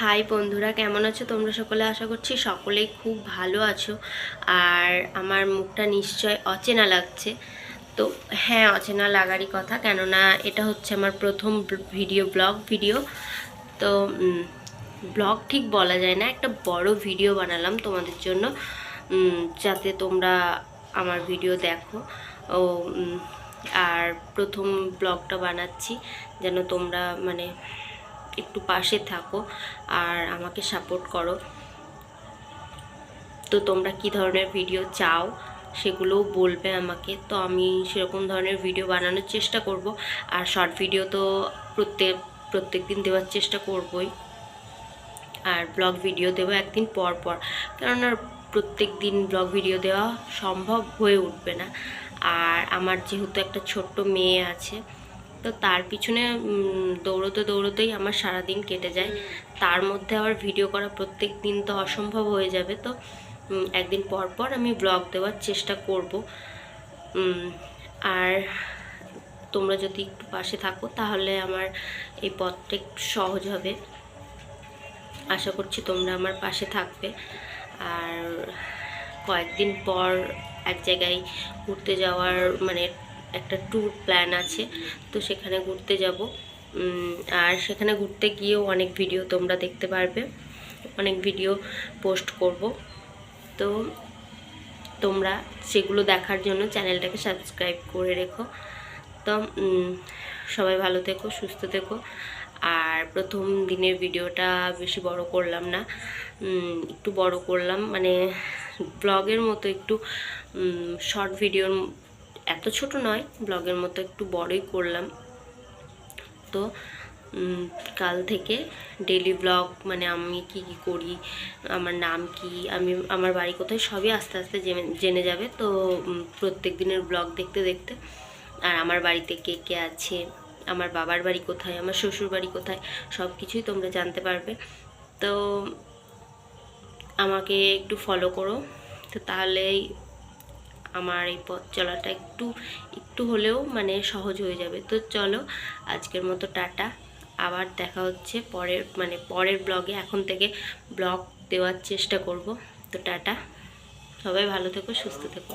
High বন্ধুরা, কেমন আছো? তোমরা সকলে আশা করছি সকলেই খুব ভালো আছো। আর আমার মুখটা নিশ্চয় অচেনা লাগছে। তো হ্যাঁ অচেনা লাগারই কথা, কেননা এটা হচ্ছে আমার প্রথম ভিডিও, ব্লগ ভিডিও। তো ব্লগ ঠিক বলা যায় না, একটা বড় ভিডিও বানালাম তোমাদের জন্য যাতে তোমরা আমার ভিডিও দেখো। ও আর প্রথম ব্লগটা বানাচ্ছি, যেন তোমরা মানে একটু পাশে থাকো আর আমাকে সাপোর্ট করো। তো তোমরা কি ধরনের ভিডিও চাও সেগুলোও বলবে আমাকে। তো আমি সেরকম ধরনের ভিডিও বানানোর চেষ্টা করব আর শর্ট ভিডিও তো প্রত্যেক প্রত্যেক দিন দেওয়ার চেষ্টা করবই। আর ব্লগ ভিডিও দেবো একদিন পর পর। কেননা প্রত্যেক দিন ব্লগ ভিডিও দেওয়া সম্ভব হয়ে উঠবে না। আর আমার যেহেতু একটা ছোট্ট মেয়ে আছে তো তার পিছনে দৌড়োতে দৌড়োতেই আমার সারাদিন কেটে যায়। তার মধ্যে আবার ভিডিও করা প্রত্যেক দিন তো অসম্ভব হয়ে যাবে। তো একদিন পর পর আমি ব্লগ দেওয়ার চেষ্টা করব। আর তোমরা যদি একটু পাশে থাকো, তাহলে আমার এই পথটা একটু সহজ হবে। আশা করছি তোমরা আমার পাশে থাকবে। আর কয়েকদিন পর এক জায়গায় ঘুরতে যাওয়ার মানে একটা ট্যুর প্ল্যান আছে, তো সেখানে ঘুরতে যাব। আর সেখানে ঘুরতে গিয়েও অনেক ভিডিও তোমরা দেখতে পারবে, অনেক ভিডিও পোস্ট করব। তো তোমরা সেগুলো দেখার জন্য চ্যানেলটাকে সাবস্ক্রাইব করে রেখো। তো সবাই ভালো থেকো, সুস্থ থেকো। আর প্রথম দিনের ভিডিওটা বেশি বড় করলাম না একটু বড় করলাম। মানে ব্লগের মতো একটু শর্ট ভিডিওর এত ছোট নয়, ব্লগের মতো একটু বড়ই করলাম। তো কাল থেকে ডেলি ব্লগ মানে আমি কি কি করি, আমার নাম কি, আমি, আমার বাড়ি কোথায়, সবই আস্তে আস্তে জেনে যাবে। তো প্রত্যেক দিনের ব্লগ দেখতে দেখতে, আর আমার বাড়িতে কে কে আছে, আমার বাবার বাড়ি কোথায়, আমার শ্বশুর বাড়ি কোথায় সব কিছুই তোমরা জানতে পারবে। তো, আমাকে একটু ফলো করো। তো তাহলেই আমার এই পথ চলাটা একটু একটু হলেও মানে সহজ হয়ে যাবে। তো চলো, আজকের মতো টাটা। আবার দেখা হচ্ছে পরের মানে পরের ব্লগে এখন থেকে ব্লগ দেওয়ার চেষ্টা করব। তো টাটা। সবাই ভালো থেকো, সুস্থ থেকো।